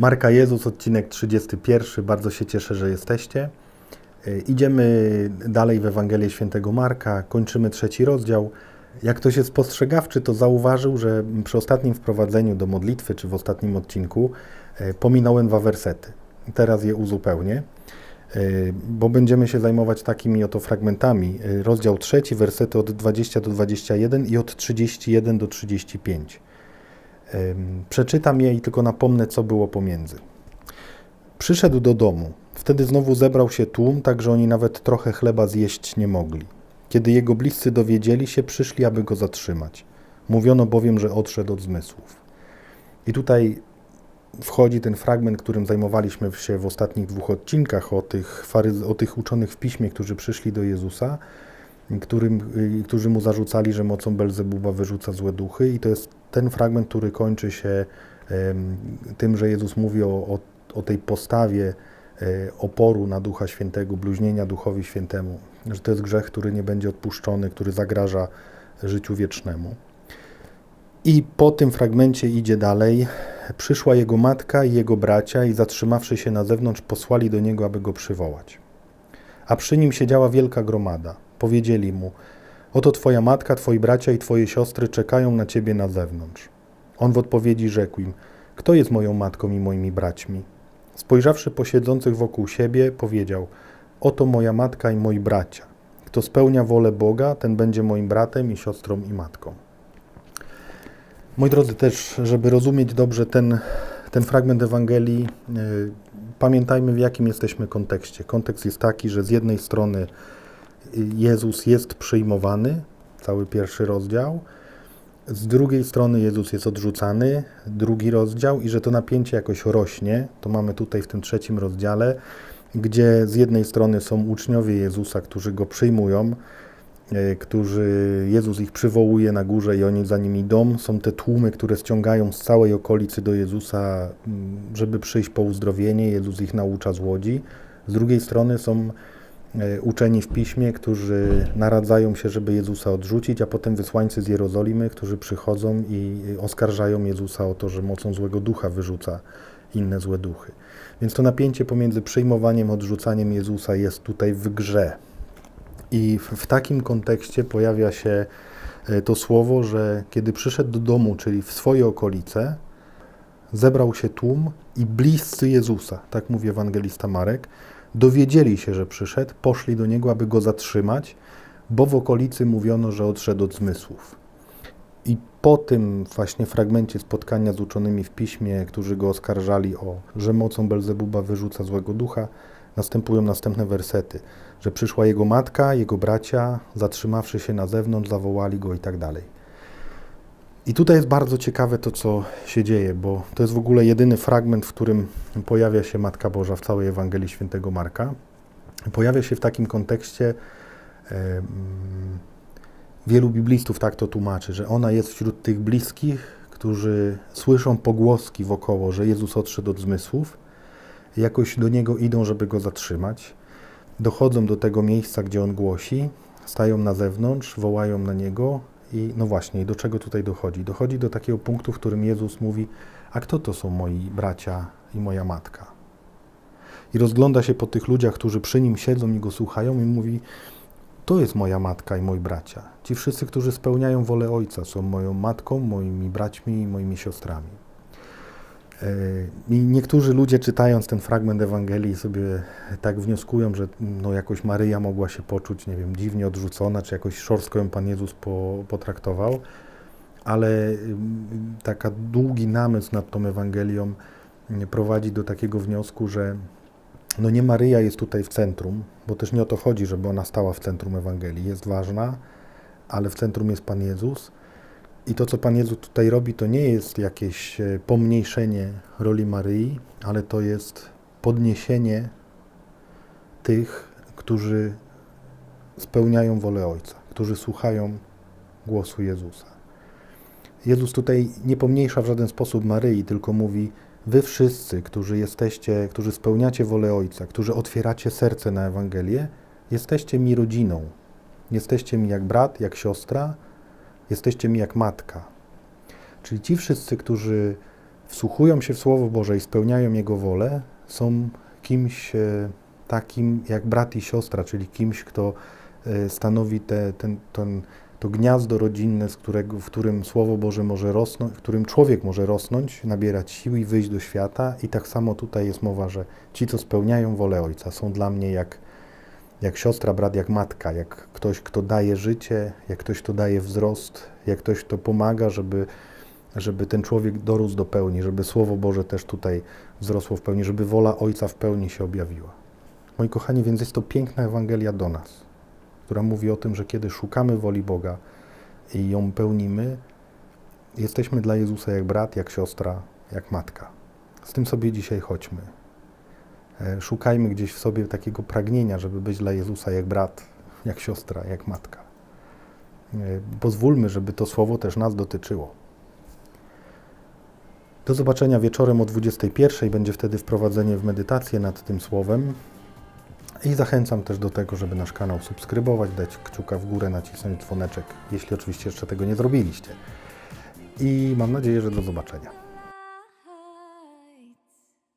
Marka Jezus, odcinek 31. Bardzo się cieszę, że jesteście. E, Idziemy dalej w Ewangelię Świętego Marka, kończymy trzeci rozdział. Jak ktoś jest spostrzegawczy, to zauważył, że przy ostatnim wprowadzeniu do modlitwy, czy w ostatnim odcinku, e, pominąłem dwa wersety. Teraz je uzupełnię, e, bo będziemy się zajmować takimi oto fragmentami. Rozdział trzeci, wersety od 20 do 21 i od 31 do 35. Przeczytam je i tylko napomnę, co było pomiędzy. Przyszedł do domu. Wtedy znowu zebrał się tłum, tak że oni nawet trochę chleba zjeść nie mogli. Kiedy jego bliscy dowiedzieli się, przyszli, aby go zatrzymać. Mówiono bowiem, że odszedł od zmysłów. I tutaj wchodzi ten fragment, którym zajmowaliśmy się w ostatnich dwóch odcinkach, o tych, o tych uczonych w piśmie, którzy przyszli do Jezusa, którym, y, którzy mu zarzucali, że mocą Belzebuba wyrzuca złe duchy. I to jest ten fragment, który kończy się tym, że Jezus mówi o, o, o tej postawie e, oporu na Ducha Świętego, bluźnienia Duchowi Świętemu, że to jest grzech, który nie będzie odpuszczony, który zagraża życiu wiecznemu. I po tym fragmencie idzie dalej. Przyszła jego matka i jego bracia i zatrzymawszy się na zewnątrz, posłali do niego, aby go przywołać. A przy nim siedziała wielka gromada. Powiedzieli mu: Oto twoja matka, twoi bracia i twoje siostry czekają na ciebie na zewnątrz. On w odpowiedzi rzekł im: Kto jest moją matką i moimi braćmi? Spojrzawszy po siedzących wokół siebie, powiedział: Oto moja matka i moi bracia. Kto spełnia wolę Boga, ten będzie moim bratem i siostrą i matką. Moi drodzy, też, żeby rozumieć dobrze ten, ten fragment Ewangelii, yy, pamiętajmy w jakim jesteśmy kontekście. Kontekst jest taki, że z jednej strony y, Jezus jest przyjmowany, cały pierwszy rozdział, z drugiej strony Jezus jest odrzucany, drugi rozdział, i że to napięcie jakoś rośnie. To mamy tutaj w tym trzecim rozdziale, gdzie z jednej strony są uczniowie Jezusa, którzy go przyjmują, e, którzy Jezus ich przywołuje na górze i oni za nim idą. Są te tłumy, które ściągają z całej okolicy do Jezusa, m, żeby przyjść po uzdrowienie. Jezus ich naucza z łodzi. Z drugiej strony są uczeni w piśmie, którzy naradzają się, żeby Jezusa odrzucić, a potem wysłańcy z Jerozolimy, którzy przychodzą i oskarżają Jezusa o to, że mocą złego ducha wyrzuca inne złe duchy. Więc to napięcie pomiędzy przyjmowaniem, odrzucaniem Jezusa jest tutaj w grze. I w, w takim kontekście pojawia się e, to słowo, że kiedy przyszedł do domu, czyli w swoje okolice, zebrał się tłum i bliscy Jezusa, tak mówi ewangelista Marek, dowiedzieli się, że przyszedł, poszli do niego, aby go zatrzymać, bo w okolicy mówiono, że odszedł od zmysłów. I po tym właśnie fragmencie spotkania z uczonymi w piśmie, którzy go oskarżali o, że mocą Belzebuba wyrzuca złego ducha, następują następne wersety, że przyszła jego matka, jego bracia, zatrzymawszy się na zewnątrz, zawołali go i tak dalej. I tutaj jest bardzo ciekawe to, co się dzieje, bo to jest w ogóle jedyny fragment, w którym pojawia się Matka Boża w całej Ewangelii Świętego Marka. Pojawia się w takim kontekście, em, wielu biblistów tak to tłumaczy, że ona jest wśród tych bliskich, którzy słyszą pogłoski wokoło, że Jezus odszedł od zmysłów, jakoś do Niego idą, żeby Go zatrzymać, dochodzą do tego miejsca, gdzie On głosi, stają na zewnątrz, wołają na Niego i no właśnie, do czego tutaj dochodzi? Dochodzi do takiego punktu, w którym Jezus mówi, a kto to są moi bracia i moja matka? I rozgląda się po tych ludziach, którzy przy Nim siedzą i Go słuchają i mówi, to jest moja matka i moi bracia. Ci wszyscy, którzy spełniają wolę Ojca, są moją matką, moimi braćmi i moimi siostrami. E, I niektórzy ludzie czytając ten fragment Ewangelii sobie tak wnioskują, że no jakoś Maryja mogła się poczuć, nie wiem, dziwnie odrzucona, czy jakoś szorstko ją Pan Jezus po, potraktował, ale ym, taka długi namysł nad tą Ewangelią mm, prowadzi do takiego wniosku, że no nie Maryja jest tutaj w centrum, bo też nie o to chodzi, żeby ona stała w centrum Ewangelii. Jest ważna, ale w centrum jest Pan Jezus. I to, co Pan Jezus tutaj robi, to nie jest jakieś e, pomniejszenie roli Maryi, ale to jest podniesienie tych, którzy spełniają wolę Ojca, którzy słuchają głosu Jezusa. Jezus tutaj nie pomniejsza w żaden sposób Maryi, tylko mówi: Wy wszyscy, którzy jesteście, którzy spełniacie wolę Ojca, którzy otwieracie serce na Ewangelię, jesteście mi rodziną. Jesteście mi jak brat, jak siostra, jesteście mi jak matka. Czyli ci wszyscy, którzy wsłuchują się w Słowo Boże i spełniają Jego wolę, są kimś e, takim jak brat i siostra, czyli kimś, kto e, stanowi te, ten, ten, to gniazdo rodzinne, z którego, w którym Słowo Boże może rosnąć, w którym człowiek może rosnąć, nabierać sił i wyjść do świata. I tak samo tutaj jest mowa, że ci, co spełniają wolę Ojca, są dla mnie jak, jak siostra, brat, jak matka, jak ktoś, kto daje życie, jak ktoś, kto daje wzrost, jak ktoś, kto pomaga, żeby, żeby ten człowiek dorósł do pełni, żeby Słowo Boże też tutaj wzrosło w pełni, żeby wola Ojca w pełni się objawiła. Moi kochani, więc jest to piękna Ewangelia do nas, która mówi o tym, że kiedy szukamy woli Boga i ją pełnimy, jesteśmy dla Jezusa jak brat, jak siostra, jak matka. Z tym sobie dzisiaj chodźmy. E, Szukajmy gdzieś w sobie takiego pragnienia, żeby być dla Jezusa jak brat, jak siostra, jak matka. E, Pozwólmy, żeby to słowo też nas dotyczyło. Do zobaczenia wieczorem o 21. Będzie wtedy wprowadzenie w medytację nad tym słowem. I zachęcam też do tego, żeby nasz kanał subskrybować, dać kciuka w górę, nacisnąć dzwoneczek, jeśli oczywiście jeszcze tego nie zrobiliście. I mam nadzieję, że do zobaczenia.